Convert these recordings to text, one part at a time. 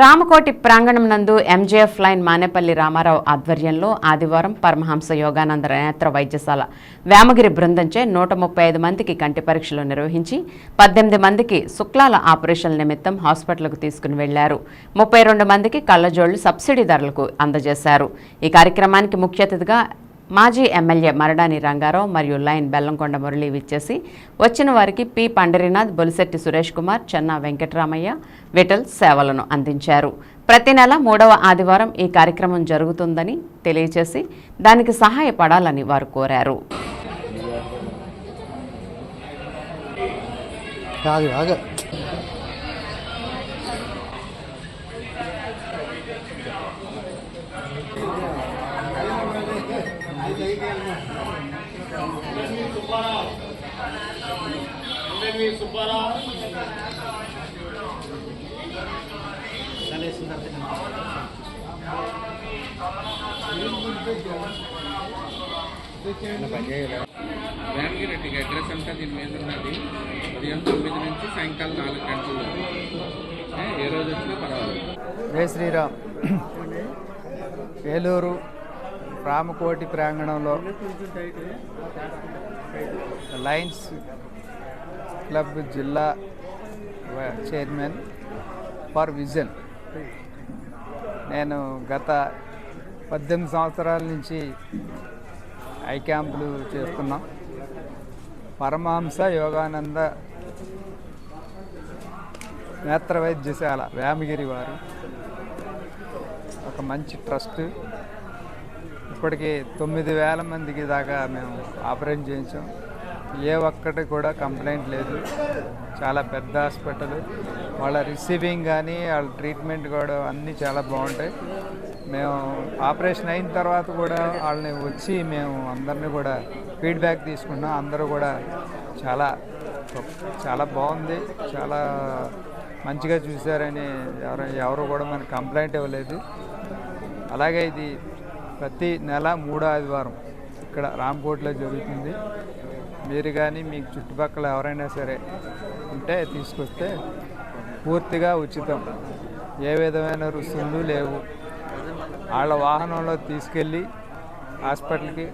రామకోటి ప్రాంగణం నందు MJF line Manepalli Ramarao ఆధ్వర్యంలో ఆదివారం పరమహంస యోగానంద నేత్ర వైద్యశాల వేమగిరి బృందంచే నూట ముప్పై ఐదు మందికి కంటి పరీక్షలు నిర్వహించి పద్దెనిమిది మందికి శుక్లాల ఆపరేషన్ నిమిత్తం హాస్పిటల్కు తీసుకుని వెళ్ళారు. ముప్పై రెండు మందికి కళ్ళజోళ్ళు సబ్సిడీ ధరలకు అందజేశారు. ఈ కార్యక్రమానికి ముఖ్య అతిథిగా మాజీ ఎమ్మెల్యే మరడాని రంగారావు మరియు లైన్ బెల్లంకొండ మురళి విచ్చేసి వచ్చిన వారికి పి పండరినాథ్ బొలిశెట్టి సురేష్ కుమార్ చెన్నా వెంకటరామయ్య విఠల్ సేవలను అందించారు. ప్రతి నెల మూడవ ఆదివారం ఈ కార్యక్రమం జరుగుతుందని తెలియజేసి దానికి సహాయపడాలని వారు కోరారు. ఆగు వేమగిరెడ్డికి అడ్రస్ అంతా దీని మీద ఉన్నది. ఉదయం తొమ్మిది నుంచి సాయంకాలం నాలుగు గంటలు. ఏ, ఏ రోజు వచ్చినా పర్వాలేదు. జై శ్రీరామ్. ఏలూరు రామకోటి ప్రాంగణంలో లయన్స్ క్లబ్ జిల్లా చైర్మన్ ఫర్ విజన్. నేను గత పద్దెనిమిది సంవత్సరాల నుంచి ఐ క్యాంపులు చేస్తున్నాం. పరమహంస యోగానంద నేత్ర వైద్యశాల వేమగిరి వారు. ఒక మంచి ట్రస్ట్. ఇప్పటికీ తొమ్మిది వేల మందికి దాకా మేము ఆపరేషన్ చేయించాం. ఏ ఒక్కటి కూడా కంప్లైంట్ లేదు. చాలా పెద్ద హాస్పిటల్. వాళ్ళ రిసీవింగ్ కానీ వాళ్ళ ట్రీట్మెంట్ కూడా అన్నీ చాలా బాగుంటాయి. మేము ఆపరేషన్ అయిన తర్వాత కూడా వాళ్ళని వచ్చి మేము అందరినీ కూడా ఫీడ్బ్యాక్ తీసుకున్నాం. అందరూ కూడా చాలా చాలా బాగుంది. చాలా మంచిగా చూశారని ఎవరు ఎవరు కూడా మనకు కంప్లైంట్ ఇవ్వలేదు. అలాగే ఇది ప్రతి నెల మూడో ఆదివారం ఇక్కడ రామ్కోట్లో జరుగుతుంది. మీరు కానీ మీకు చుట్టుపక్కల ఎవరైనా సరే ఉంటే తీసుకొస్తే పూర్తిగా ఉచితం. ఏ విధమైన రుసుములు లేవు. వాళ్ళ వాహనంలో తీసుకెళ్ళి హాస్పిటల్కి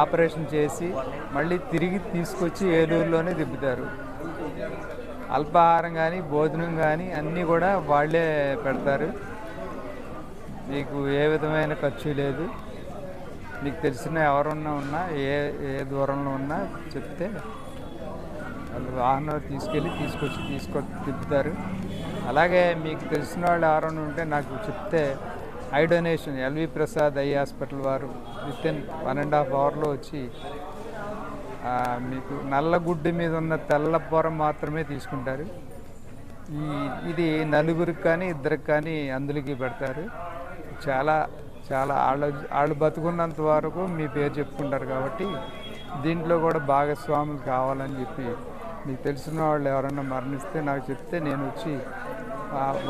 ఆపరేషన్ చేసి మళ్ళీ తిరిగి తీసుకొచ్చి ఏలూరులోనే దిబ్బుతారు అల్పాహారం కానీ భోజనం కానీ అన్నీ కూడా వాళ్ళే పెడతారు. మీకు ఏ విధమైన ఖర్చు లేదు. మీకు తెలిసిన ఎవరన్నా ఉన్నా ఏ ఏ దూరంలో ఉన్నా చెప్తే వాళ్ళు వాహనం తీసుకెళ్ళి తీసుకొచ్చి తీసుకొ తిప్పుతారు. అలాగే మీకు తెలిసిన వాళ్ళు ఎవరైనా ఉంటే నాకు చెప్తే eye donation LV Prasad eye hospital వారు with in one and half అవర్లో వచ్చి మీకు నల్ల గుడ్డు మీద ఉన్న తెల్ల పొర మాత్రమే తీసుకుంటారు. ఈ ఇది నలుగురికి కానీ ఇద్దరికి కానీ అందులోకి పెడతారు. చాలా చాలా వాళ్ళ వాళ్ళు బతుకున్నంత వరకు మీ పేరు చెప్పుకుంటారు కాబట్టి దీంట్లో కూడా భాగస్వాములు కావాలని చెప్పి మీకు తెలిసిన వాళ్ళు ఎవరైనా మరణిస్తే నాకు చెప్తే నేను వచ్చి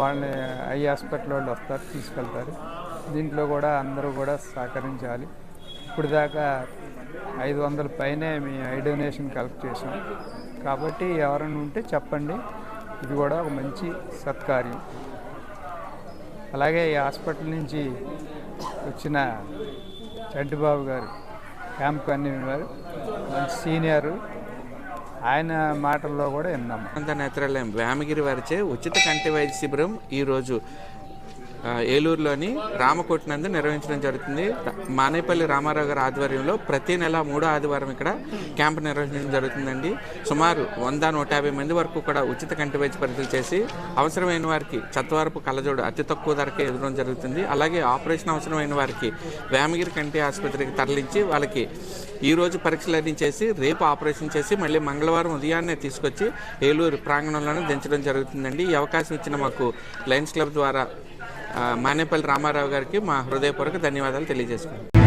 వాళ్ళని ఐ హాస్పిటల్ వాళ్ళు వస్తారు తీసుకెళ్తారు. దీంట్లో కూడా అందరూ కూడా సహకరించాలి. ఇప్పుడు దాకా ఐదు వందల పైనే మీ ఐ డొనేషన్ కలెక్ట్ చేసాం కాబట్టి ఎవరైనా ఉంటే చెప్పండి. ఇది కూడా ఒక మంచి సత్కార్యం. అలాగే ఈ హాస్పిటల్ నుంచి వచ్చిన చంటిబాబు గారు క్యాంప్ కన్వీనర్ గారు మంచి సీనియరు. ఆయన మాటల్లో కూడా విన్నాము. అంత నేత్రాలయం వేమగిరి వారిచే ఉచిత కంటి వైద్య శిబిరం ఈరోజు ఏలూరులోని రామకోటి నందు నిర్వహించడం జరుగుతుంది. మానేపల్లి రామారావు గారి ఆధ్వర్యంలో ప్రతి నెల మూడో ఆదివారం ఇక్కడ క్యాంప్ నిర్వహించడం జరుగుతుందండి. సుమారు వంద నూట యాభై మంది వరకు కూడా ఉచిత కంటి వైద్య పరీక్షలు చేసి అవసరమైన వారికి చత్వరపు కళ్ళజోడు అతి తక్కువ ధరకే ఎదురడం జరుగుతుంది. అలాగే ఆపరేషన్ అవసరమైన వారికి వేమగిరి కంటి ఆసుపత్రికి తరలించి వాళ్ళకి ఈ రోజు పరీక్షలన్నీ చేసి రేపు ఆపరేషన్ చేసి మళ్ళీ మంగళవారం ఉదయాన్నే తీసుకొచ్చి ఏలూరు ప్రాంగణంలోనే దించడం జరుగుతుందండి. ఈ అవకాశం ఇచ్చిన మాకు లయన్స్ క్లబ్ ద్వారా మానేపల్లి రామారావు గారికి మా హృదయపూర్వక ధన్యవాదాలు తెలియజేసుకుంటాం